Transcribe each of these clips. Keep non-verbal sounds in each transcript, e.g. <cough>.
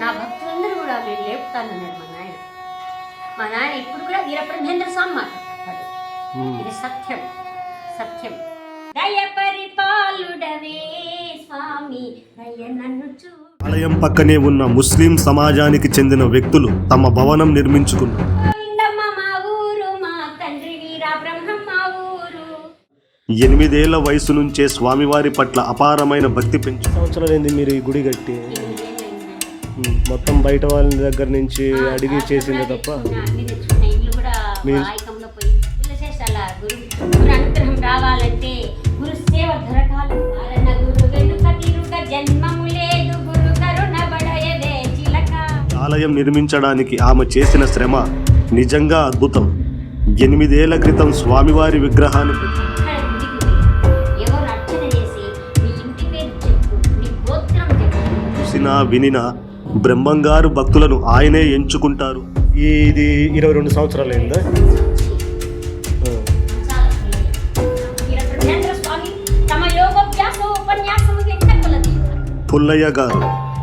నా భక్తులందరూ కూడా నేను లేపుతానన్నాడు మా నాయన. మా నాయన ఇప్పుడు కూడా వీరబ్రహ్మేంద్ర స్వామి మాట్లాడతాడు ఇది సత్యం సత్యం. దయ పరిపాలుడవే స్వామి దయ నన్ను చూ. ఆలయం పక్కనే ఉన్న ముస్లిం సమాజానికి చెందిన వ్యక్తులు తమ భవనం నిర్మించుకున్నారు. ఎనిమిదేళ్ళ వయసు నుంచే స్వామివారి పట్ల అపారమైన భక్తి పెంచు సంవత్సరాలు మీరు ఈ గుడి కట్టి. మొత్తం బయట వాళ్ళ దగ్గర నుంచి అడిగి చేసిందే తప్ప. మీరు- రావాలంటే గురు సేవ దొరకాలి జన్మము లేదు గురు కరుణ బడయదే చిలక. ఆలయం నిర్మించడానికి ఆమె చేసిన శ్రమ నిజంగా అద్భుతం. ఎనిమిదేళ్ళ క్రితం స్వామివారి విగ్రహాన్ని ప్రతి- ఇక్కడ గుడికి పోయి ఎవరు అర్చన చేసి నీ ఇంటి పేరు చెప్పు నీ గోత్రం చెప్పు. చూసినా వినినా బ్రహ్మంగారు భక్తులను ఆయనే ఎంచుకుంటారు. ఇది ఇరవై రెండు సంవత్సరాలు అయిందా? పుల్లయ్య గారు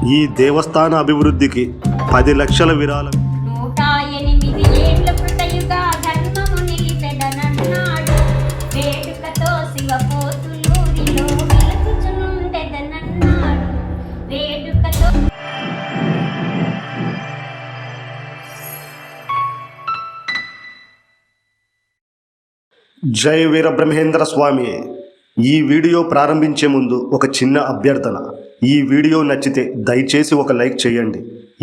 ఈ దేవస్థాన అభివృద్ధికి పది లక్షల విరాళం. జై వీరబ్రహ్మేంద్ర స్వామి. ఈ వీడియో ప్రారంభించే ముందు ఒక చిన్న అభ్యర్థన. ఈ వీడియో నచ్చితే దయచేసి ఒక లైక్ చేయండి.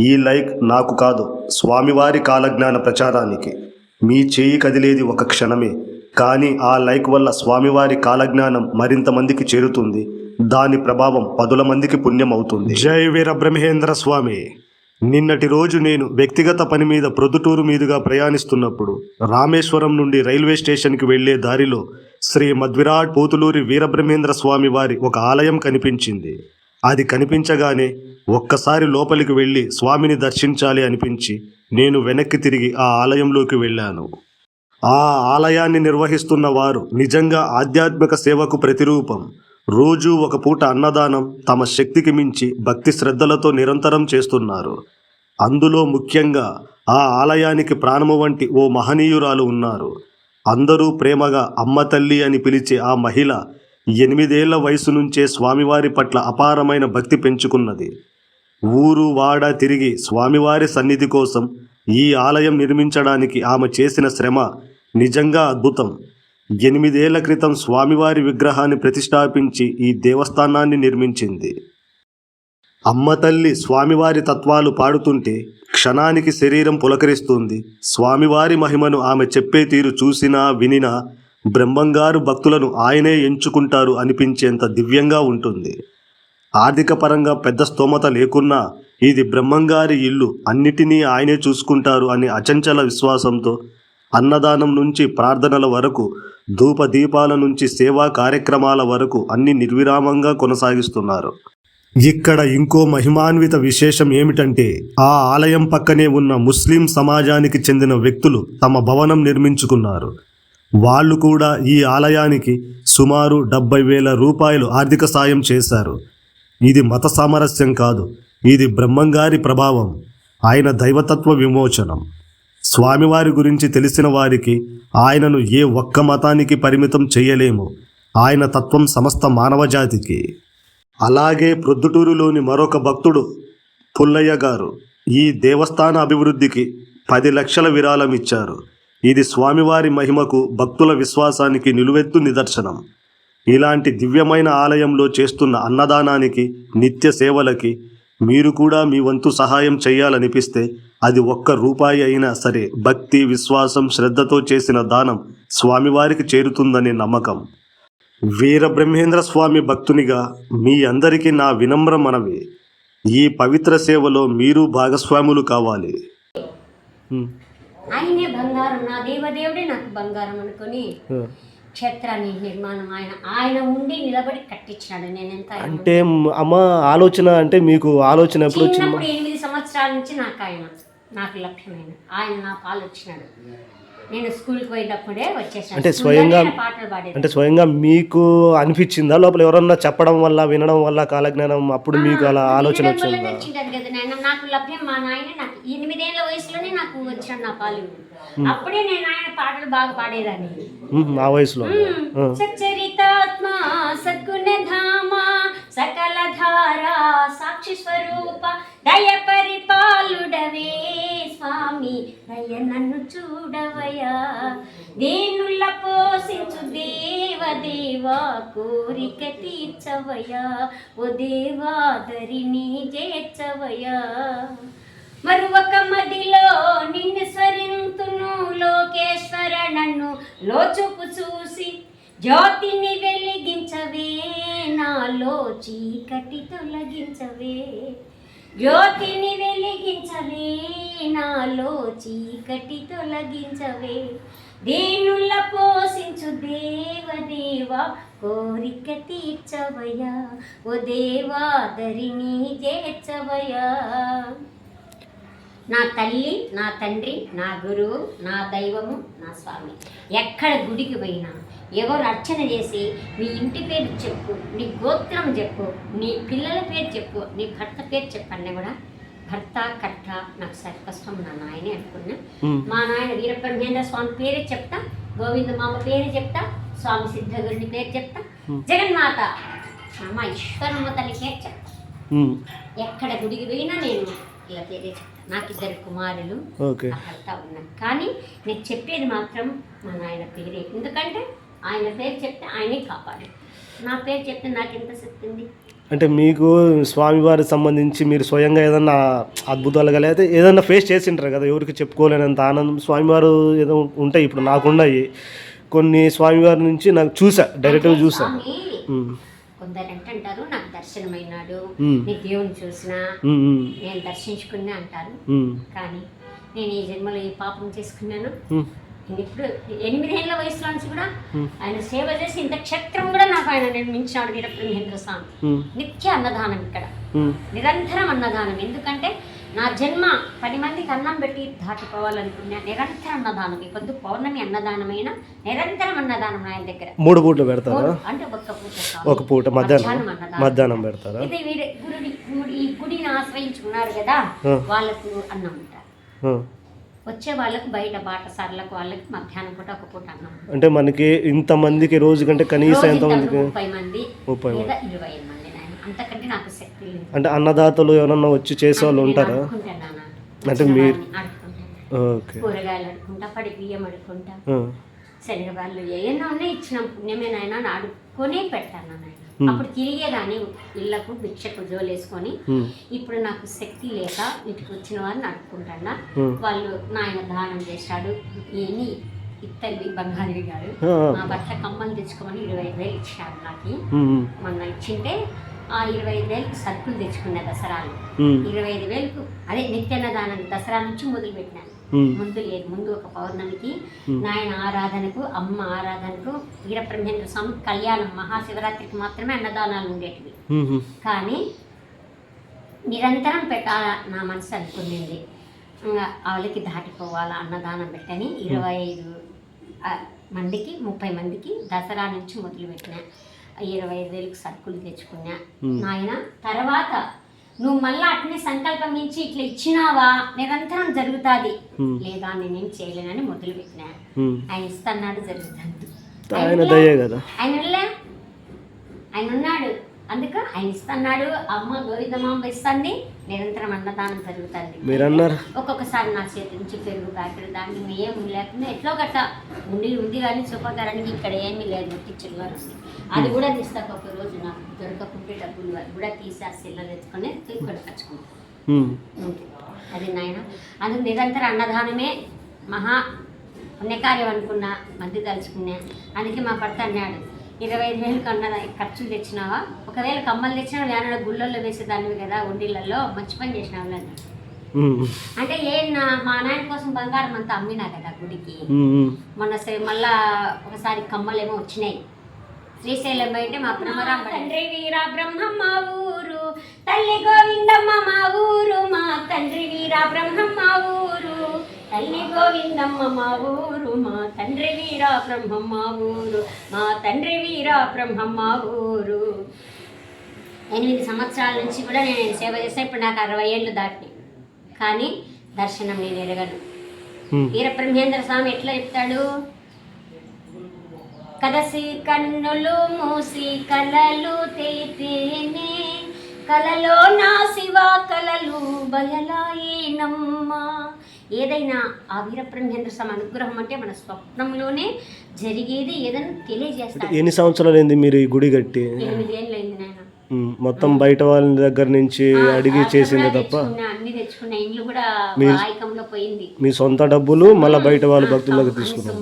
ఈ లైక్ నాకు కాదు స్వామివారి కాలజ్ఞాన ప్రచారానికి. మీ చేయి కదిలేది ఒక క్షణమే. కానీ ఆ లైక్ వల్ల స్వామివారి కాలజ్ఞానం మరింత మందికి చేరుతుంది. దాని ప్రభావం పదుల మందికి పుణ్యం అవుతుంది జై వీరబ్రహ్మేంద్ర స్వామి. నిన్నటి రోజు నేను వ్యక్తిగత పని మీద ప్రొద్దుటూరు మీదుగా ప్రయాణిస్తున్నప్పుడు రామేశ్వరం నుండి రైల్వే స్టేషన్కి వెళ్ళే దారిలో శ్రీ మధ్విరాట్ పోతులూరి వీరబ్రహ్మేంద్ర స్వామి వారి ఒక ఆలయం కనిపించింది. అది కనిపించగానే ఒక్కసారి లోపలికి వెళ్ళి స్వామిని దర్శించాలి అనిపించి నేను వెనక్కి తిరిగి ఆ ఆలయంలోకి వెళ్ళాను. ఆ ఆలయాన్ని నిర్వహిస్తున్న వారు నిజంగా ఆధ్యాత్మిక సేవకు ప్రతిరూపం. రోజూ ఒక పూట అన్నదానం తమ శక్తికి మించి భక్తి శ్రద్ధలతో నిరంతరం చేస్తున్నారు. అందులో ముఖ్యంగా ఆ ఆలయానికి ప్రాణము వంటి ఓ మహనీయురాలు ఉన్నారు. అందరూ ప్రేమగా అమ్మ తల్లి అని పిలిచే ఆ మహిళ ఎనిమిదేళ్ళ వయసు నుంచే స్వామివారి పట్ల అపారమైన భక్తి పెంచుకున్నది. ఊరు వాడ తిరిగి స్వామివారి సన్నిధి కోసం ఈ ఆలయం నిర్మించడానికి ఆమె చేసిన శ్రమ నిజంగా అద్భుతం. ఎనిమిదేళ్ళ క్రితం స్వామివారి విగ్రహాన్ని ప్రతిష్టాపించి ఈ దేవస్థానాన్ని నిర్మించింది. అమ్మ తల్లి స్వామివారి తత్వాలు పాడుతుంటే క్షణానికి శరీరం పులకరిస్తుంది. స్వామివారి మహిమను ఆమె చెప్పే తీరు చూసినా వినినా బ్రహ్మంగారు భక్తులను ఆయనే ఎంచుకుంటారు అనిపించేంత దివ్యంగా ఉంటుంది. ఆర్థిక పరంగా పెద్ద స్తోమత లేకున్నా ఇది బ్రహ్మంగారి ఇల్లు అన్నిటినీ ఆయనే చూసుకుంటారు అని అచంచల విశ్వాసంతో అన్నదానం నుంచి ప్రార్థనల వరకు ధూప దీపాల నుంచి సేవా కార్యక్రమాల వరకు అన్ని నిర్విరామంగా కొనసాగిస్తున్నారు. ఇక్కడ ఇంకో మహిమాన్విత విశేషం ఏమిటంటే ఆ ఆలయం పక్కనే ఉన్న ముస్లిం సమాజానికి చెందిన వ్యక్తులు తమ భవనం నిర్మించుకున్నారు. వాళ్ళు కూడా ఈ ఆలయానికి సుమారు డెబ్బై వేల రూపాయలు ఆర్థిక సాయం చేశారు. ఇది మత సామరస్యం కాదు ఇది బ్రహ్మంగారి ప్రభావం. ఆయన దైవతత్వ విమోచనం. స్వామివారి గురించి తెలిసిన వారికి ఆయనను ఏ ఒక్క మతానికి పరిమితం చేయలేము. ఆయన తత్వం సమస్త మానవజాతికి. అలాగే ప్రొద్దుటూరులోని మరొక భక్తుడు పుల్లయ్య గారు ఈ దేవస్థాన అభివృద్ధికి పది లక్షల విరాళం ఇచ్చారు ఇది స్వామివారి మహిమకు భక్తుల విశ్వాసానికి నిలువెత్తు నిదర్శనం. ఇలాంటి దివ్యమైన ఆలయంలో చేస్తున్న అన్నదానానికి నిత్య సేవలకి మీరు కూడా మీ వంతు సహాయం చేయాలనిపిస్తే అది ఒక్క రూపాయి అయినా సరే భక్తి విశ్వాసం శ్రద్ధతో చేసిన దానం స్వామివారికి చేరుతుందనే నమ్మకం. వీరబ్రహ్మేంద్ర స్వామి భక్తునిగా మీ అందరికీ నా వినమ్ర మనవి. ఈ పవిత్ర సేవలో మీరు భాగస్వాములు కావాలి. ఆయనే బంగారం నా దేవదేవుడే నాకు బంగారం అనుకొని. క్షేత్రాన్ని నిర్మాణం ఆయన ఆయన ఉండి నిలబడి కట్టించాడు నేను ఎంత అంటే అమ్మ ఆలోచన అంటే మీకు ఆలోచన ఎప్పుడు వచ్చింది? చిన్నప్పుడు ఎనిమిది సంవత్సరాల నుంచి నాకు ఆయన. నాకు లభ్యమైన ఆయన నాకు ఆలోచనాడు నేను స్కూల్కి పోయినప్పుడే వచ్చేసాను. అంటే స్వయంగా- పాటలు పాడేది. అంటే స్వయంగా మీకు అనిపించిందా? లోపల ఎవరన్నా చెప్పడం వల్ల వినడం వల్ల కాలజ్ఞానం అప్పుడు మీకు అలా ఆలోచన వచ్చిందా? కదా నాయన నాకు లభ్యం మా నాయన నాకు ఎనిమిదేళ్ళ వయసులోనే నాకు నా పాలు. అప్పుడే నేను ఆయన పాటలు బాగా పాడేదాన్ని. ఆ వయసులో. సచ్చరితాత్మ సద్గుణధామ సకల ధార సాక్షి స్వరూప దయ పరిపాలుడవే స్వామి దయ నన్ను చూడవయా దేనుల పోషించు దేవ దేవా కోరిక తీర్చవయా ఓ దేవాదరిని చేర్చవయా మరువక మదిలో నిన్ను స్వరింతును లోకేశ్వర నన్ను లోచుపు చూసి జ్యోతిని వెలిగించవే నాలో చీకటి తొలగించవే. జ్యోతిని వెలిగించవే నాలో చీకటి తొలగించవే. దేనుల పోషించు దేవదేవా కోరిక తీర్చవయా ఓ దేవాదరిని చేర్చవయా నా తల్లి నా తండ్రి నా గురువు నా దైవము నా స్వామి. ఎక్కడ గుడికి పోయినా ఎవరు అర్చన చేసి నీ ఇంటి పేరు చెప్పు నీ గోత్రం చెప్పు నీ పిల్లల పేరు చెప్పు నీ భర్త పేరు చెప్పండి కూడా. భర్త కర్త నాకు సర్కష్టం నా నాయనే అనుకున్నా. మా నాయన వీరబ్రహ్మేంద్ర స్వామి పేరే చెప్తా గోవింద మామ పేరు చెప్తా స్వామి సిద్ధగురుని పేరు చెప్తా జగన్మాత అమ్మ ఈశ్వరమ్మ తల్లి పేరు చెప్తా. ఎక్కడ గుడికి పోయినా నేను ఇలా పేరే చెప్తా. నాకు ఇద్దరు కుమారులు భర్త ఉన్నాను కానీ నేను చెప్పేది మాత్రం మా నాయన పేరే. ఎందుకంటే ఆయన పేరు చెప్తే ఆయనే కాపాడు. నా పేరు చెప్తే నాకు ఎంత శక్తి ఉంది? అంటే మీకు స్వామివారికి సంబంధించి మీరు స్వయంగా ఏదన్నా అద్భుతాలు కలిగి అయితే ఏదన్నా ఫేస్ చేసింటారు కదా ఎవరికి చెప్పుకోలేనంత ఆనందం స్వామివారు ఏదో ఉంటాయి ఇప్పుడు నాకున్నాయి కొన్ని స్వామివారి నుంచి నాకు చూసా డైరెక్ట్గా చూసా. స్వామి ఉమ్, కొందరు అంటారు నాకు దర్శనమైనాడు నీ దేవుని చూసినా నేను దర్శించుకున్నా అంటారు. కానీ నేను ఈ జన్మలో ఈ పాపం చేసుకున్నాను? ఇప్పుడు ఎనిమిదేళ్ళ వయసులో నుంచి కూడా. ఆయన సేవ చేసి ఇంత క్షేత్రం కూడా నాకు ఆయన నిర్మించాడు వీరబ్రహ్మేంద్ర స్వామి. నిత్య అన్నదానం ఇక్కడ. నిరంతరం అన్నదానం. ఎందుకంటే నా జన్మ పది మందికి అన్నం పెట్టి దాటిపోవాలనుకున్నా నిరంతరం అన్నదానం. పొద్దు పౌర్ణమి అన్నదానమైన నిరంతరం అన్నదానం ఆయన దగ్గర. మూడు పూటలు పెడతారా? అంటే ఒక్క పూట. ఒక పూట మధ్యాహ్నం. మధ్యాహ్నం పెడతారా? ఇది వీరి గురుడి గుడి ఈ గుడిని ఆశ్రయించుకున్నారు కదా. వాళ్ళకు అన్నం ఉంటారు. వచ్చే వాళ్ళకు బయట బాటసార్లకు వాళ్ళకి మధ్యాహ్నం పూట ఒక పూట అన్నం. అంటే మనకి ఇంతమందికి రోజు కంటే కనీసం ఎంతమందికి ముప్పై మంది ముప్పై మంది. లేదా ఇరవై మంది అంతకంటే నాకు శక్తి లేదు. అంటే అన్నదాతలు ఎవరన్నా వచ్చి చేసే వాళ్ళు ఉంటారా. అంటే మీరు-. ఓకే. కూరగాయలు అడుకుంటా పడి బియ్యం అడుకుంటా ఆ, శనగబాళ్ళు ఏమన్నా ఉన్నాయి ఇచ్చిన. పుణ్యమేనాయన అడుక్కొని పెడతాను నాయన. అప్పుడు తిరిగేదాన్ని. ఇళ్ళకు భిక్షకు జోలేసుకొని ఉమ్, ఇప్పుడు నాకు శక్తి లేక ఇంటికి వచ్చిన వారిని అడుక్కుంటాను Hmm. వాళ్ళు నాయన దానం చేశాడు. ఏని ఇత్తల్లి బంగారు గారు మా భర్త కమ్మలు తెచ్చుకోమని ఇరవై ఐదు వేలు ఇచ్చాడు నాకు. మొన్న ఇచ్చింటే ఆ ఇరవై ఐదు వేలకు సరుకులు తెచ్చుకున్నా దసరాలు. ఇరవై ఐదు వేలకు అదే నిత్యాన్నదానం దసరా నుంచి మొదలు పెట్టినాను ముందు లేదు ముందు ఒక పౌర్ణమికి. నాయన ఆరాధనకు అమ్మ ఆరాధనకు వీరబ్రహ్మేంద్ర స్వామి కళ్యాణం మహాశివరాత్రికి మాత్రమే అన్నదానాలు ఉండేటివి. కానీ నిరంతరం పెట్టాల నా మనసు అనుకునింది. ఇంకా వాళ్ళకి దాటిపోవాలా అన్నదానం పెట్టని ఇరవై ఐదు మందికి ముప్పై మందికి దసరా నుంచి మొదలుపెట్టిన. ఇరవై ఐదు వేలకు సరుకులు తెచ్చుకున్నా. నాయన తర్వాత నువ్వు మళ్ళీ అట్నే సంకల్పమించి ఇట్లా ఇచ్చినావా నిరంతరం జరుగుతుంది. లేదా నేనేం చేయలేనని మొదలుపెట్టినా ఉమ్. ఆయన ఇస్తన్నాడు జరుగుతుంది ఆయన? ఆయన ఉన్నాడు అందుకు ఆయన ఇస్తున్నాడు అమ్మ గోవిందమ్మ ఇస్తుంది నిరంతరం అన్నదానం జరుగుతుంది. మీరు అన్నారు ఒక్కొక్కసారి నా చేతి నుంచి పెరుగు ప్యాకెట్ దాన్ని ఏం లేకుండా ఎట్లో గట్ట ఉండి ఉంది కానీ శుభకరానికి ఇక్కడ ఏమీ లేదు టీచర్ గారు అది కూడా తీస్తాక ఒక రోజు నాకు దొరకకుంటే డబ్బులు అది కూడా తీసి ఆ సిల్లర్ ఎత్తుకొని ఇక్కడ అది నాయన. అందుకు నిరంతర అన్నదానమే మహా పుణ్యకార్యం అనుకున్నా మంది తలుచుకున్నా. అందుకే మా భర్త అన్నాడు ఇరవై ఐదు వేలకు అన్న ఖర్చులు తెచ్చినావా? ఒకవేళ కమ్మలు తెచ్చినా వేనాడు గుళ్ళల్లో వేసేదానివి కదా ఉండిళ్ళల్లో మంచి పని చేసినావు అంటే ఏ నా మా నాయన కోసం బంగారం అంతా అమ్మినా కదా గుడికి? మొన్న సే- మళ్ళా ఒకసారి కమ్మలేమో వచ్చినాయి. శ్రీశైలం బయట మా బ్రహ్మరామ తండ్రి వీర బ్రహ్మమ్మ ఊరు తల్లి గోవిందమ్మ మా ఊరు మా తండ్రి వీర బ్రహ్మమ్మ ఊరు. తల్లి గోవిందమ్మ మా ఊరు మా తండ్రి వీరా బ్రహ్మ మా ఊరు మా తండ్రి వీరా బ్రహ్మ మా ఊరు. ఎనిమిది సంవత్సరాల నుంచి కూడా నేను సేవ చేస్తే ఇప్పుడు నాకు అరవై ఏళ్ళు దాటినాయి. కానీ దర్శనం నేను ఎరగను. వీరబ్రహ్మేంద్ర స్వామి ఎట్లా చెప్తాడు? కదసి కన్నులు మూసి కలలు తెలితేనే కలలో నా శివ కలలు బయలాయేనమ్మా ఏదైనా ఆ వీరబ్రహ్మేంద్ర స్వామి అనుగ్రహం అంటే మన స్వప్నంలోనే జరిగేది ఏదైనా తెలియజేస్తాడు ఎన్ని సంవత్సరాలు అయింది మీరు ఈ గుడి కట్టి? నాయన. మొత్తం బయట వాళ్ళ దగ్గర నుంచి అడిగి చేసిందే తప్ప? మీ సొంత డబ్బులు మళ్ళీ బయట వాళ్ళ భక్తులకు తీసుకున్నారు.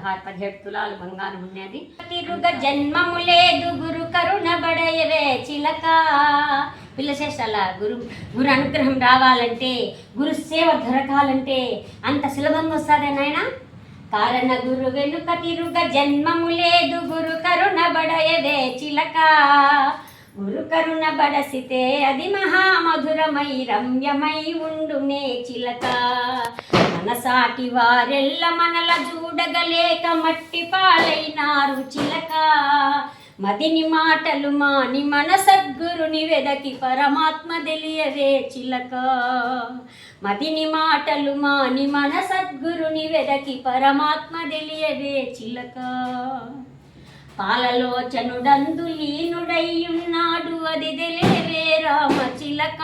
పదహారు పదిహేడు తులాలు బంగారం ఉన్నది తిరుగ జన్మము లేదు గురు కరుణ బడయవే చిలక. పిల్లశేషాల గురు గురు అనుగ్రహం రావాలంటే గురు సేవ దొరకాలంటే అంత సులభంగా వస్తుందే నాయన? కారణ గురు వెనుక తిరుగ జన్మము లేదు గురు కరుణ బడయవే చిలక. గురు కరుణ బడసితే అది మహామధురమై రమ్యమై ఉండునే చిలక. మనసాటి వారెల్ల మనల చూడగలేక మట్టి పాలైనారు చిలక. మదిని మాటలు మాని మన సద్గురుని వెదకి పరమాత్మ తెలియవే చిలక. మదిని మాటలు మాని మన సద్గురుని వెదకి పరమాత్మ తెలియవే చిలక. పాలలోచనుడందు లీనుడయ్యున్నాడు అది తెలియవే రామ చిలక.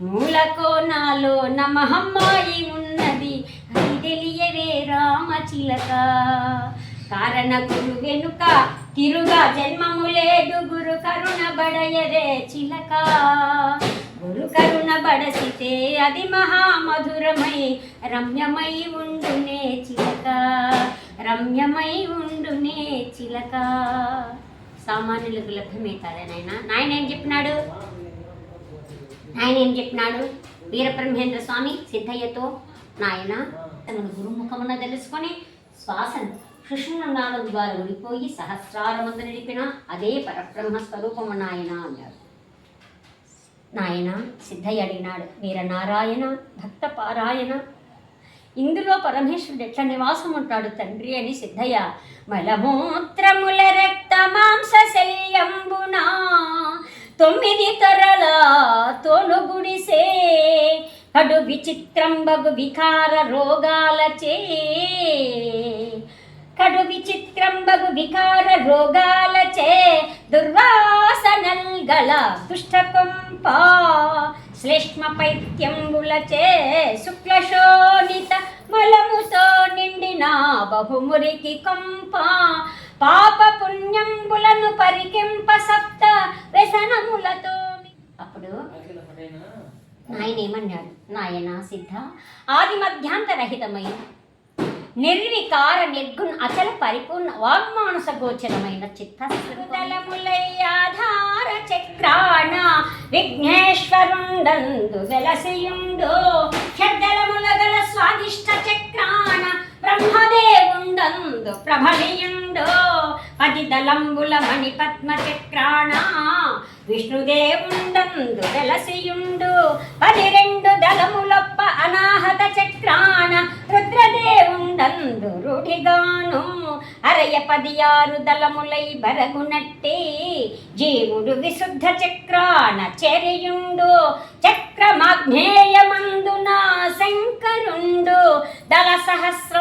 మూలకో నాలో నమహమ్మాయి ఉన్నది. అది తెలియవే రామ చిలక. కారణ గురు వెనుక తిరుగా జన్మము లేదు. గురు కరుణ బడయరే చిలక. గురు కరుణ బడసితే అది మహామధురమై రమ్యమై ఉండునే చిలక. రమ్యమై ఉండునే చిలక. సామాన్యులకు లభ్యమవుతుంది నాయన. నాయన ఏం చెప్పినాడు? ఆయన ఏం చెప్పినాడు? వీరబ్రహ్మేంద్ర స్వామి సిద్ధయ్యతో నాయన తన గురుముఖమున తెలుసుకొని శ్వాసను కృష్ణనామం ద్వారా ఉడిపోయి సహస్రారమందు నడిపిన అదే పరబ్రహ్మ స్వరూపము నాయన అన్నాడు. నాయన సిద్ధయ్య అడిగినాడు వీరనారాయణ భక్త పారాయణ ఇందులో పరమేశ్వరుడు ఎట్లా నివాసం ఉంటాడు తండ్రి అని సిద్ధయ్య మలమూత్రముల రక్త మాంస శల్యంబునా తొమ్మిది తరల తోలుగుడిసే కడు విచిత్రంబగు వికార రోగాలచే కడు విచిత్రంబగు వికార రోగాలచే దుర్వాసనల్ గల దుష్టకొంప శ్లేష్మ పైత్యంబులచే శుక్లశోణిత మలముతో నిండిన బహుమురికి కొంప పాప పుణ్యంబులను పరికింప సప్త వ్యసనములతో అప్పుడు నాయన. ఏమన్నాడు నాయన సిద్ధ ఆది మధ్యాంతరహితమైన నిర్వికార నిర్గుణ అచల పరిపూర్ణ వాగ్మానస గోచరమైన చిత్తములయ్యాధార చక్రాణ విఘ్నేశ్వరుండందు వెలసియుండు. షడ్డలముల గల స్వాదిష్ట చక్రాణ బ్రహ్మదేవుండందు ప్రభలియుండు. పతిదలంబుల మణి పద్మ చక్రాణ విష్ణుదేవుండందు వెలసియుండు పదిరెండు దళములొప్ప అనాహత చక్రాణ. రుద్రదేవుండందు రుడిగాను అరయ పది ఆరు దళములై బరగునట్టి జీవుడు విశుద్ధ చక్రాణ చెరియుండు. చక్రమాగ్నేయమందున శంకరుండు. దళ సహస్ర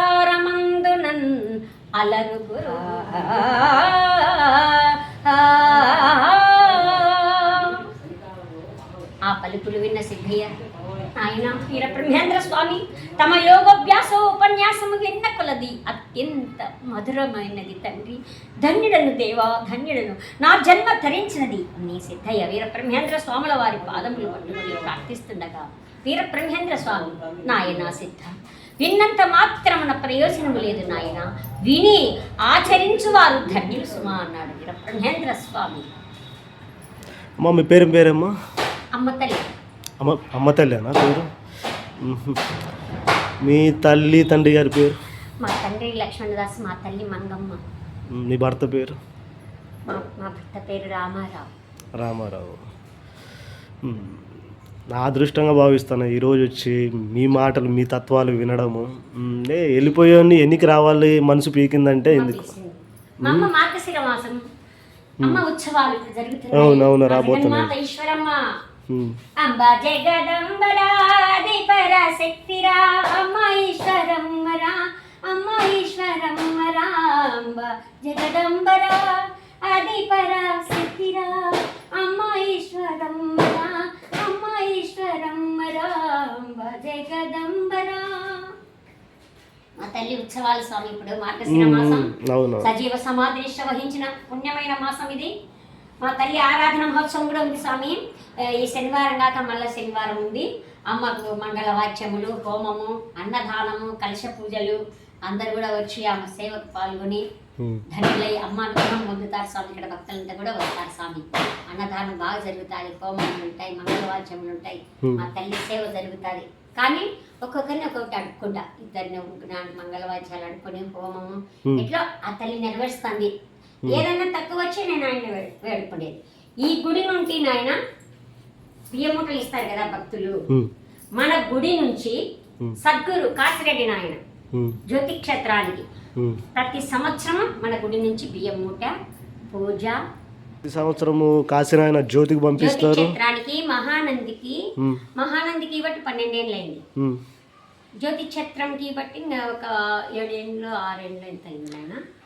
అలరుగురు ఆ పలుకులు విన్న సిద్ధయ్య ఆయన వీరబ్రహ్మేంద్ర స్వామి తమ యోగోభ్యాస ఉపన్యాసము విన్న కొలది? అత్యంత మధురమైనది తండ్రి. ధన్యుడను దేవా ధన్యుడను. నా జన్మ ధరించినది. నీ సిద్ధయ్య వీరబ్రహ్మేంద్ర స్వాముల వారి పాదములు పట్టుకొని ప్రార్థిస్తుండగా వీరబ్రహ్మేంద్ర స్వామి నాయన సిద్ధ విన్నంత మాత్రమున ప్రయోజనము లేదు నాయన. విని ఆచరించువారు ధన్యులు సుమా అన్నాడు వీరబ్రహ్మేంద్ర స్వామి. అమ్మ మీ పేరు పేరమ్మా? అమ్మ తల్లి. అమ్మ అమ్మ తల్లేనా పేరు. మీ తల్లి తండ్రి గారి పేరు? మా తండ్రి లక్ష్మణదాస్ మా తల్లి మంగమ్మ. మ్మ్. మీ భర్త పేరు? మా భర్త పేరు రామారావు. రామారావు. నా అదృష్టంగా భావిస్తాను. ఈరోజు వచ్చి మీ మాటలు మీ తత్వాలు వినడము. ఏ వెళ్ళిపోయాన్ని ఎన్నికి రావాలి మనసు పీకిందంటే ఎందుకు? మా అమ్మ మార్గశిర మాసం. అమ్మ ఉత్సవాలు ఇప్పుడు జరుగుతున్నాయి. అవును, అవును, మా రాబోతున్నాయి. అంబ జగదంబరా అమ్మ ఈశ్వరమ్మరా అమ్మ ఈశ్వరమ్మరా అంబ జగదంబరా అదిపర శక్తిరా అమ్మ ఈశ్వరమ్మరా జగదంబరా మా తల్లి ఉత్సవాల స్వామి ఇప్పుడు మార్గశిర మాసం. సజీవ సమాధినిష్ట వహించిన పుణ్యమైన మాసం ఇది. మా తల్లి ఆరాధన మహోత్సవం కూడా ఉంది స్వామి. ఈ శనివారం కాక మళ్ళీ శనివారం ఉంది. అమ్మకు మంగళ వాక్యములు హోమము అన్నదానము కలశ పూజలు. అందరు కూడా వచ్చి ఆమె సేవకు పాల్గొని ధనులై అమ్మ అనుగ్రహం పొందుతారు స్వామి. ఇక్కడ భక్తులంతా కూడా వస్తారు స్వామి. అన్నదానం బాగా జరుగుతుంది హోమాలు ఉంటాయి మంగళవాద్యములు ఉంటాయి. మా తల్లి సేవ జరుగుతుంది. కానీ ఒక్కొక్కరిని ఒక్కొక్కటి అడుక్కుంటా. ఇద్దరిని మంగళవాద్యాలు అనుకుని హోమము. ఇట్లా ఆ తల్లి నెరవేరుస్తుంది. ఏదైనా తక్కువ వచ్చి నేను ఆయన వేడుకునేది. ఈ గుడి నుండి నాయన బియ్యమూటలు ఇస్తారు కదా భక్తులు. మన గుడి నుంచి. సద్గురు కాసిరెడ్డి నాయన మ్, జ్యోతి క్షేత్రానికి మ్. ప్రతి సంవత్సరం మన గుడి నుంచి బియ్యం మూట పూజ. ఈ సంవత్సరము కాశీనాయన జ్యోతికి జ్యోతి పంపిస్తారు క్షేత్రానికి మహానందికి మహానందికి బట్టి పన్నెండేళ్ళు అయింది జ్యోతి క్షేత్రంకి బట్టి ఇంకా ఒక ఏడేళ్ళు ఆరేళ్ళు ఎంత అయింది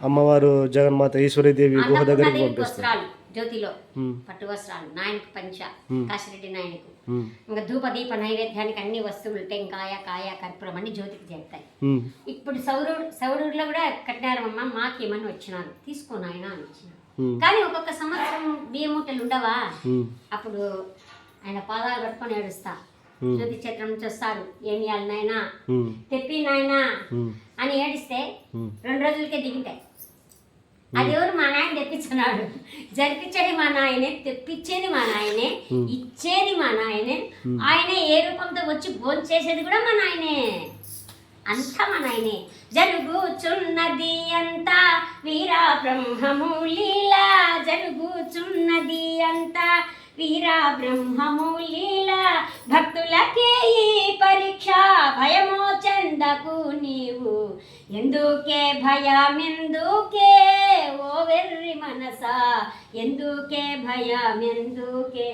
అమ్మవారు జగన్మాత ఈశ్వరీదేవి గుహ దగ్గరికి పంపిస్తారు. జ్యోతిలో పట్టు వస్త్రాలు నాయనకి పంచ. కాశిరెడ్డి నాయనకు. ఇంకా ధూప దీప నైవేద్యానికి అన్ని వస్తువులు టెంకాయ కాయ కర్పూరం అన్ని జ్యోతికి చేస్తాయి ఇప్పుడు సౌరూరు సౌరూరులో కూడా కట్టారమ్మ మాకేమని వచ్చినారు? తీసుకో నాయన అని వచ్చినారు. కానీ ఒక్కొక్క సంవత్సరం బియ్యం మూటలు ఉండవా? అప్పుడు ఆయన పాదాలు పట్టుకొని ఏడుస్తా. జ్యోతి క్షేత్రం నుంచి వస్తారు. ఏమి ఇవ్వాలి నాయనా? తెప్పి నాయనా? అని ఏడిస్తే. రెండు రోజులకే దిగుతాయి. అది ఎవరు? మా నాయన తెప్పించున్నాడు. జరిపించేది మా నాయనే తెప్పించేది మా నాయనే ఇచ్చేది మా నాయనే. ఆయనే ఏ రూపంతో వచ్చి భోంచేసేది కూడా మా నాయనే. అంతా మా నాయనే. జరుగుచున్నది అంతా వీరా బ్రహ్మము లీలా. జరుగుచున్నది అంతా వీరా బ్రహ్మము లీలా. భక్తులకే ఈ పరీక్ష. భయమో చందకు నీవు. ఎందుకే భయమెందుకే? ఓ వెర్రి మనసా. ఎందుకే భయమెందుకే?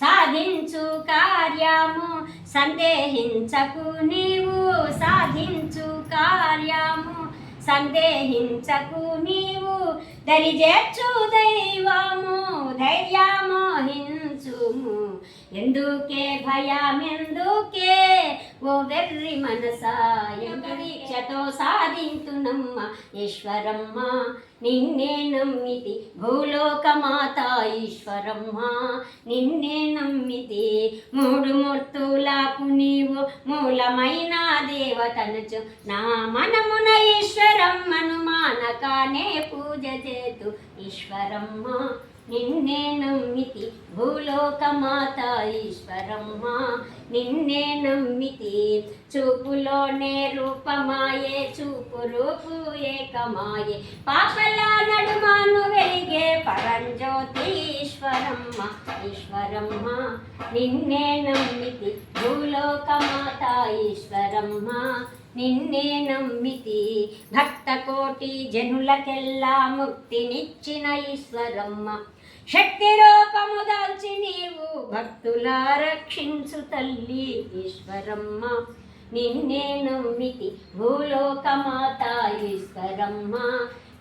సాధించు కార్యము సందేహించకు నీవు. సాధించు కార్యము సందేహించకు నీవు. దరిజేర్చు దైవము ధైర్యమోహించుము ఎందుకే భయమెందుకే? ఓ వెర్రి మనసా దీక్షతో సాధింతునమ్మ ఈశ్వరమ్మ. నిన్నే నమ్మితి భూలోకమాత ఈశ్వరమ్మ. నిన్నే నమ్మితి మూడు మూర్తులకు నీవు మూలమైన దేవతనుచు. నా మనమున ఈశ్వరమ్మను మానకానే పూజ చేతు ఈశ్వరమ్మ. నిన్నే నమ్మితి భూలోకమాత ఈశ్వరమ్మ. నిన్నే నమ్మితి చూపులోనే రూపమాయే చూపు రూపు ఏకమాయే. పాపల నడుమాను వెలిగే పరంజ్యోతి ఈశ్వరమ్మ ఈశ్వరమ్మ. నిన్నే నమ్మితి భూలోకమాత ఈశ్వరమ్మ. నిన్నే నమ్మితి భక్త కోటి జనులకెల్లా ముక్తినిచ్చిన ఈశ్వరమ్మ. శక్తి రూపము దాల్చి నీవు భక్తుల రక్షించు తల్లి ఈశ్వరమ్మ. నిన్నే నమ్మితి భూలోకమాత ఈశ్వరమ్మ.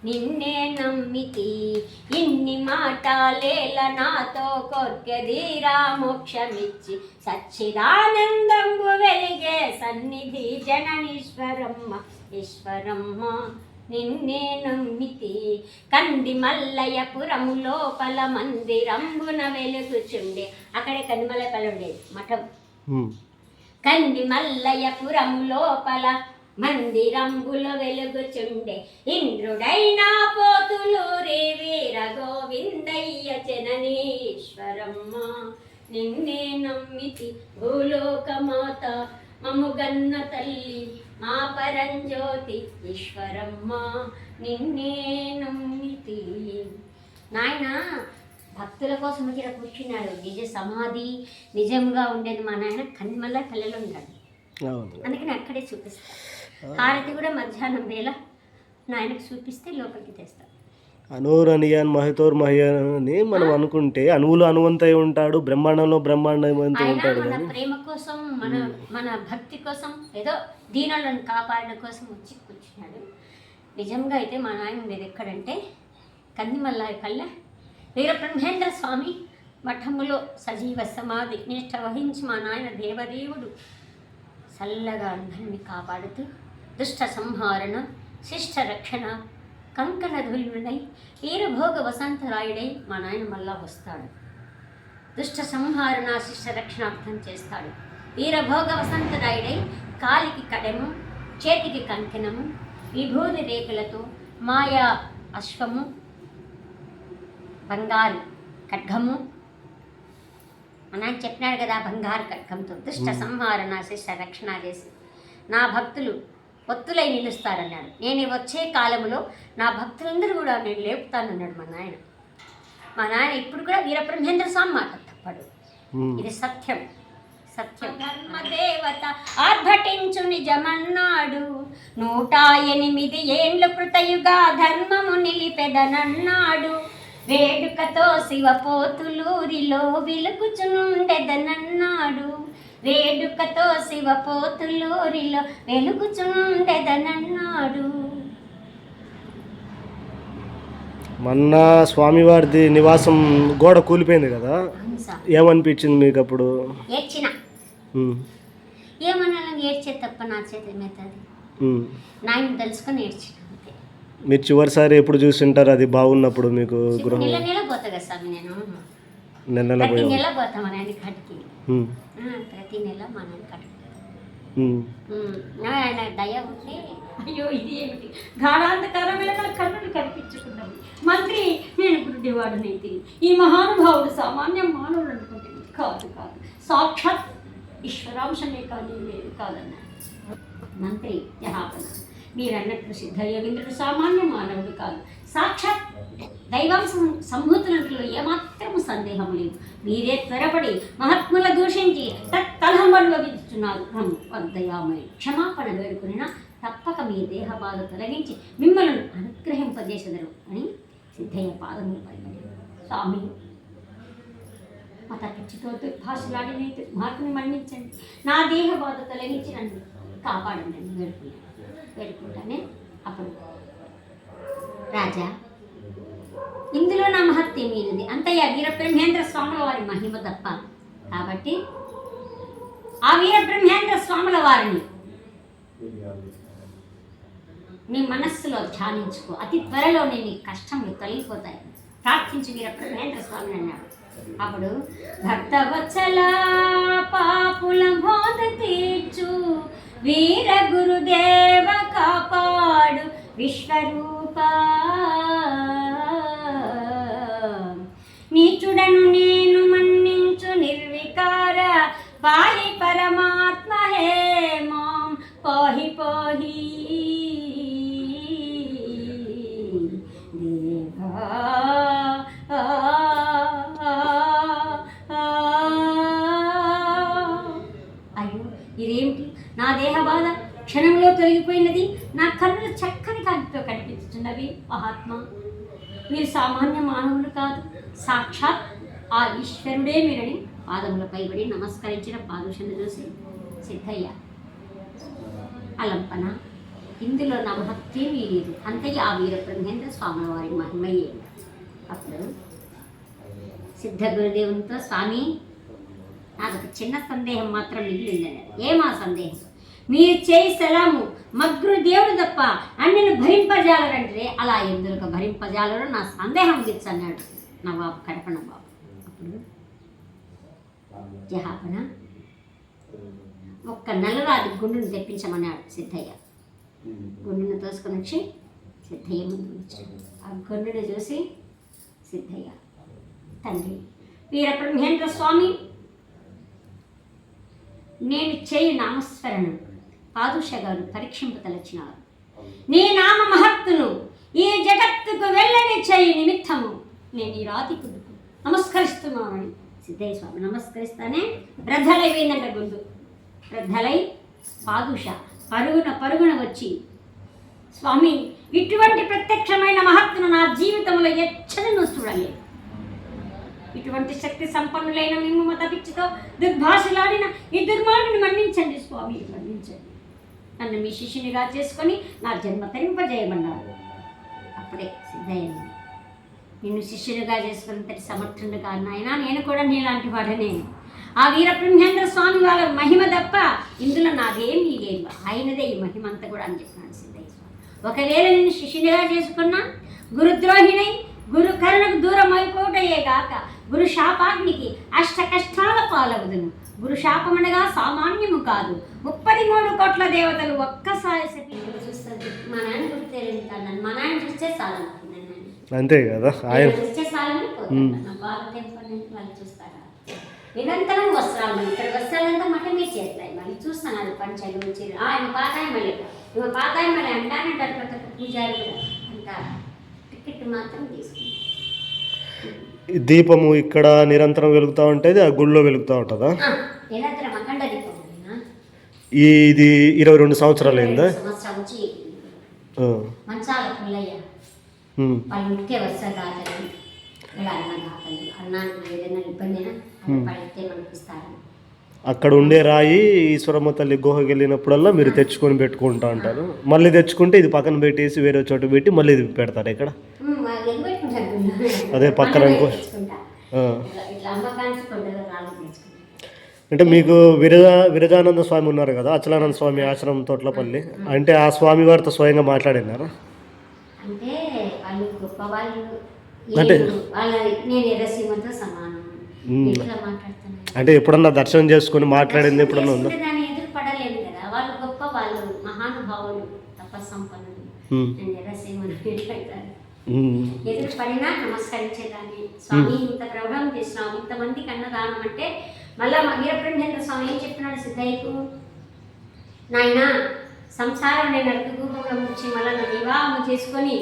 నిన్నే నమ్మితి ఇన్ని మాటలేల నాతో కొర్కెదీరా మోక్షమిచ్చి. సచ్చిదానందంబు వెలిగే సన్నిధి జననీశ్వరమ్మ ఈశ్వరమ్మ. నిన్నే నమ్మితి కంది మల్లయ్యపురము లోపల మందిరంబున వెలుగుచుండే అక్కడే కందిమల్లపల్లి ఉండేది మఠం. కంది మల్లయ్యపురము లోపల మందిరంబులో వెలుగుచుండే ఇంద్రుడైనా పోతులూరి వీర గోవిందయ్య జననీశ్వరమ్మ. నిన్నే నమ్మితి భూలోకమాత మముగన్న తల్లి మా పరంజ్యోతి ఈశ్వరమ్మ నిన్నే నమ్మితి. నాయన భక్తుల కోసం ఇక్కడ కూర్చున్నాడు. నిజ సమాధి నిజంగా ఉండేది మా నాయన పల్లెలో ఉన్నాడు. అవును. అందుకని అక్కడే చూపిస్తాను. హారతి కూడా మధ్యాహ్నం వేళ నాయనకు చూపిస్తే లోపలికి తెస్తాను. అనూర్ అనియాన్ మహితోర్ మహియాన్ అని మనం అనుకుంటే అణువులు అనువంతై ఉంటాడు బ్రహ్మాండంలో బ్రహ్మాండమంతా ఉంటాడు కానీ ప్రేమ కోసం మన మన భక్తి కోసం ఏదో దీనాలను కాపాడడం కోసం వచ్చి కూర్చున్నాడు. నిజంగా అయితే మా నాయన ఉండేది ఎక్కడంటే కందిమల్లాయి పల్లె వీర బ్రహ్మేంద్ర స్వామి మఠములో సజీవ సమాధి నిష్ట వహించి మా నాయన దేవదేవుడు చల్లగా అందరిని కాపాడుతూ దుష్ట సంహారణ శిష్ట రక్షణ కంకణ ధులుడై వీరభోగ వసంతరాయుడై మా నాయన మళ్ళా వస్తాడు. దుష్ట సంహారణ శిష్ట రక్షణార్థం చేస్తాడు. వీరభోగ వసంతరాయుడై కాలికి కడెము చేతికి కంకణము విభూది రేకులతో మాయా అశ్వము బంగారు ఖడ్గము. ఆయన చెప్పినాడు కదా బంగారు ఖడ్గంతో. దుష్ట సంహారణ శిష్ట రక్షణ చేసి నా భక్తులు ఒత్తులై నిలుస్తారన్నాడు. నేను వచ్చే కాలంలో నా భక్తులందరూ కూడా నేను లేపుతానన్నాడు మా నాయన. మా నాయన ఇప్పుడు కూడా వీరబ్రహ్మేంద్ర స్వామి మాట తప్పడు. ఇది సత్యం. సత్యం. ధర్మదేవత ఆర్భటించు నిజమన్నాడు. నూట ఎనిమిది ఏండ్లు కృతయుగా ధర్మము నిలిపెదనన్నాడు. వేడుకతో శివపోతులూరిలో వెలుగుచునుండెదనన్నాడు. వేడుకతో శివపోతులూరిలో వెలుగుచునుండెదనన్నాడు మొన్న స్వామివారిది నివాసం గోడ కూలిపోయింది కదా? ఏమనిపించింది మీకు అప్పుడు ఏడ్చిన. ఏమన్నా ఏడ్చే తప్ప నా చేతి. నాయన తెలుసుకొని ఏడ్చిన మీరు చివరిసారి ఎప్పుడు చూసింటారు అది బాగున్నప్పుడు మీకు గృహం? నెల నెల పోతా కదా స్వామి నేను? నెల నెల ప్రతి పోయాం నెల పోతా మా నాయన కాటికి. ఉమ్. ఆ, ప్రతి నెల మా నాయన కాటికి ఉమ్. ఉమ్, నా ఆయన దయ ఉంటే అయ్యో ఇది ఏమిటి? గాఢాంధకారమైన నా కన్నులు కనిపించుకున్నవి. మంత్రి నేను గురుడివాడునైతే ఈ మహానుభావుడు సామాన్య మానవుడు అనుకుంటే కాదు కాదు. సాక్షాత్ ఈశ్వరాంశమే కానీ లేదు కాదన్నా. మంత్రి జహాపన మీరన్నట్లు సిద్ధయోగింద్రుడు సామాన్య మానవుడు కాదు. సాక్షాత్ దైవాంశం సంభూతులంట్లో ఏమాత్రము సందేహం లేదు. మీరే త్వరపడి మహాత్ముల దూషించి తత్కలహం అనుభవిస్తున్నారు వద్దయామై క్షమాపణ వేడుకునినా తప్పక మీ దేహ బాధ తొలగించి మిమ్మల్ని అనుగ్రహింపజేసెదరు అని సిద్ధయ్య పాదములు పలికాడు. స్వామి మత పిచ్చితో దుర్భాషలాడినైతే మార్పుని మన్నించండి. నా దేహ బాధ తొలగించి నన్ను కాపాడండి అని వేడుకున్నాను వేడుకుంటానే అప్పుడు. రాజా ఇందులో నా మహత్యం మీది అంతయ్య వీరబ్రహ్మేంద్ర స్వాముల వారి మహిమ తప్ప. కాబట్టి ఆ వీరబ్రహ్మేంద్ర స్వాముల వారిని నీ మనస్సులో ధ్యానించుకో. అతి త్వరలోనే నీ కష్టములు తొలగిపోతాయి. ప్రార్థించి వీరబ్రహ్మేంద్ర స్వామిని అన్నాడు. అప్పుడు భక్తవత్సల పాపుల బోధ తీర్చు వీర గురుదేవ విశ్వరూప. నీచుడను నేను మన్నించు నిర్వికార. పాయి పరమాత్మ హే మాం పోహి పాహి. దేవా. అయ్యో ఇదేమిటి? నా దేహ బాధ క్షణంలో తొలగిపోయినది. నా కన్నులు చక్క కనిపిస్తున్నవి మహాత్మా. మీరు సామాన్య మానవులు కాదు సాక్షాత్ ఆ ఈశ్వరుడే మీరని పాదములపై పడి నమస్కరించిన పాదుషను చూసి సిద్ధయ్య. అలంపన ఇందులో నా మహత్యేమీ లేదు అంతయ్య ఆ వీర బ్రహ్మేంద్ర స్వామి వారి మహిమయ్యే అప్పుడు సిద్ధ గురుదేవునితో స్వామి నాకు చిన్న సందేహం మాత్రం మిగిలిందని ఏమా సందేహం? మీరు చేయి సలాము మగ్గురు దేవుడు తప్ప అన్నిని భరింపజాలరంటే అలా ఎందుకు భరింపజాలరు? నా సందేహం తీర్చన్నాడు నా బాబు కడపన బాబు. అప్పుడు జహాపన ఒక్క నల్లరాది గుండును తెప్పించమన్నాడు సిద్ధయ్య. గుండును తోసుకొని వచ్చి సిద్ధయ్య ముందు ఆ గుండును చూసి సిద్ధయ్య తండ్రి వీరబ్రహ్మేంద్ర స్వామి నేను చేయి నామస్మరణను. పాదుష గారు పరీక్షింపతలచినారు నీ నామ మహత్తును ఈ జగత్తుకు వెళ్ళని చేయి నిమిత్తము. నేను ఈ రాతి కుదుకు నమస్కరిస్తున్నామని సిద్ధయ్య స్వామి నమస్కరిస్తానే వృద్ధలైపోయిందంట గుండు వృద్ధలై పాదుష పరుగున పరుగున వచ్చి స్వామి ఇటువంటి ప్రత్యక్షమైన మహత్తును నా జీవితంలో ఎచ్చడను చూడలేదు. ఇటువంటి శక్తి సంపన్నులైన మేము మత పిచ్చితో దుర్భాషలాడిన ఈ దుర్మార్గుని మన్నించండి స్వామి. నన్ను మీ శిష్యునిగా చేసుకొని నా జన్మ తరింపజేయమన్నాడు అప్పుడే సిద్ధయ్య నిన్ను శిష్యునిగా చేసుకున్నంతటి సమర్థుడు కాదు నాయన నేను కూడా నీలాంటి వాడనే. ఆ వీరబ్రహ్మేంద్ర స్వామి వాళ్ళ మహిమ తప్ప ఇందులో నాదేం నీదేం ఆయనదే ఈ మహిమ అంతా కూడా అని చెప్పినాడు సిద్ధయ్య. ఒకవేళ నిన్ను శిష్యునిగా చేసుకున్నా గురుద్రోహిణై గురు కరుణకు దూరం అయిపోవటయే గాక గురు శాపాగ్నికి అష్ట కష్టాల పాలవదును. గురు శాపమనగా సామాన్యము కాదు. ముప్పది మూడు కోట్ల దేవతలు ఒక్కసారి చూస్తుంది మా నాయన గుర్తే నన్ను మా నాయన చూస్తే చాలా అంతే కదా ఆయన. చూస్తే వాళ్ళు చూస్తారా? నిరంతరం వస్త్రాలు ఇక్కడ వస్త్రాలంతా మట మీరు చేస్తాయి. మళ్ళీ చూస్తాను అది పంచలు చీర. ఆయన పాతాయి మళ్ళీ ఇవ పాతాయి మళ్ళీ అంటానంటారు ప్రతి పూజారి కూడా అంటారు టికెట్ మాత్రం తీసుకుంటారు. దీపము ఇక్కడ నిరంతరం వెలుగుతూ ఉంటుంది ఆ గుళ్ళో వెలుగుతూ ఉంటుందా? ఇది ఇరవై రెండు సంవత్సరాలు అయిందా అక్కడ ఉండే రాయి ఈశ్వరమ్మ తల్లి గుహకి వెళ్ళినప్పుడల్లా మీరు తెచ్చుకొని పెట్టుకుంటా ఉంటారు. మళ్ళీ తెచ్చుకుంటే ఇది పక్కన పెట్టేసి వేరే చోట పెట్టి మళ్ళీ ఇది పెడతారు ఇక్కడ రాళ్ళు తెచ్చుకుంటా అంటే మీకు విరజా విరజానంద స్వామి ఉన్నారు కదా అచలానంద స్వామి ఆశ్రమం తోట్లపల్లి. అంటే ఆ స్వామి వారితో స్వయంగా మాట్లాడినారా? అంటే వాళ్ళు గొప్ప వాళ్ళు. అంటే- నేను సమానం. ఎప్పుడన్నా దర్శనం చేసుకొని మాట్లాడింది ఎప్పుడన్నా ఉందా? వాళ్ళు గొప్ప వాళ్ళు మహానుభావులు తపస్సంపన్నులు. <laughs> ఎదురు పడినా నమస్కరించేదాన్ని. స్వామి ఇంత ప్రౌఢం చేసినావు ఇంతమందికి అన్నదానం అంటే మళ్ళా వీరబ్రహ్మేంద్ర స్వామి ఏం చెప్పినాడు సిద్ధయ్యకు? నాయన సంసారం నేను రూపంలో ముచ్చి మళ్ళా నన్ను వివాహం చేసుకొని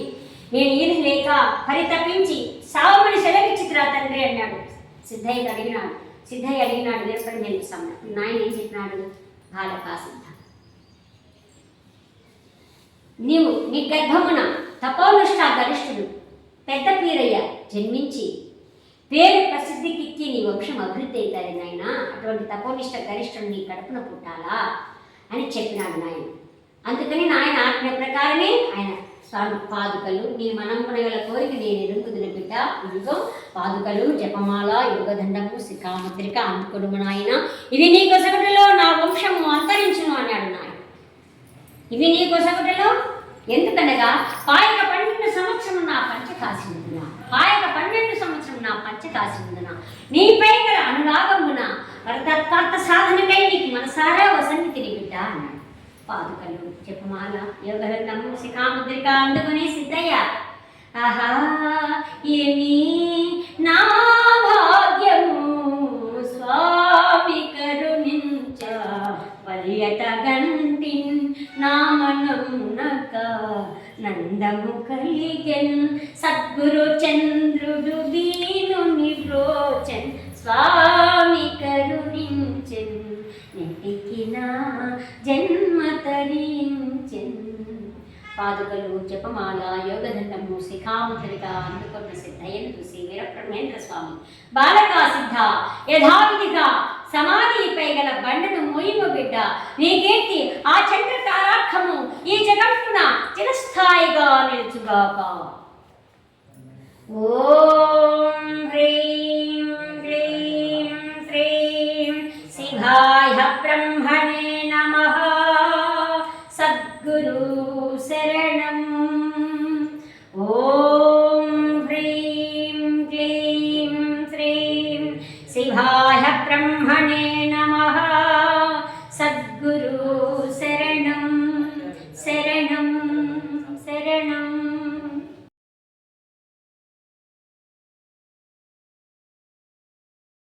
నేను ఈది లేక పరితపించి సావమని సెలవిచ్చిద్రా తండ్రి అన్నాడు. సిద్ధయ్యకి అడిగినాడు. సిద్ధయ్య అడిగినాడు వీరబ్రహ్మేంద్ర స్వామి. నాయన ఏం చెప్పినాడు? బాలకా సిద్ధ నీవు నీ గర్భమున తపోనిష్ట గరిష్ఠుడు పెద్ద పీరయ్య జన్మించి పేరు ప్రసిద్ధికిక్కి నీ వంశం అభివృద్ధి అవుతుంది నాయన అటువంటి తపోనిష్ట గరిష్ఠుడు నీ కడుపున పుట్టాలా అని చెప్పినాడు నాయన. అందుకని నాయన ఆజ్ఞ ప్రకారమే ఆయన స్వామి పాదుకలు నీ మనంపున గల కోరిక నేను ఎరుగుదున బిడ్డ. ఇదిగో పాదుకలు జపమాల యోగదండము శిఖాముద్రిక అందుకొడుము నాయన. ఇవి నీ కొసగటిలో నా వంశము అంతరించును అన్నాడు నాయన. ఇవి నీ కొసగటిలో? ఎందుకనగా పాయక పన్నెండు సంవత్సరం నా పంచ కాసినందున పాయక పన్నెండు సంవత్సరం నా పంచ కాసినందున నీపై గల అనురాగమున వరదత్వార్థ సాధనకై నీకు మనసారా తిరిగి బిడ్డ అన్నాడు. పాదుకలు చెప్పమాల యోగరంగము శిఖాముద్రిక అందుకుని సిద్ధయ్య. ఆహా ఏమి నా భాగ్యము స్వామి కరు పర్యటగంటిన్ నామనమునక నందము కలిగెన్ సద్గురు చంద్రుడు దీను నిరోచన్ స్వామి కరుణించెన్ నెటికిన జన్మ తరించెన్. పాదుకలు జపమాల యోగదండము శిఖాముద్రిక అందుకున్న సిద్ధయ్యను చూసి వీరబ్రహ్మేంద్ర స్వామి. బాలకా సిద్ధ యథావిధిగా సమాధిపై గల బండను మోయిము బిడ్డ. నీ కీర్తి ఆ చంద్ర తారాఖము ఈ జగత్తున చిరస్థాయిగా నిలుచుగాక. ఓం హ్రీం హ్రీం శ్రీం శివాయ బ్రహ్మణే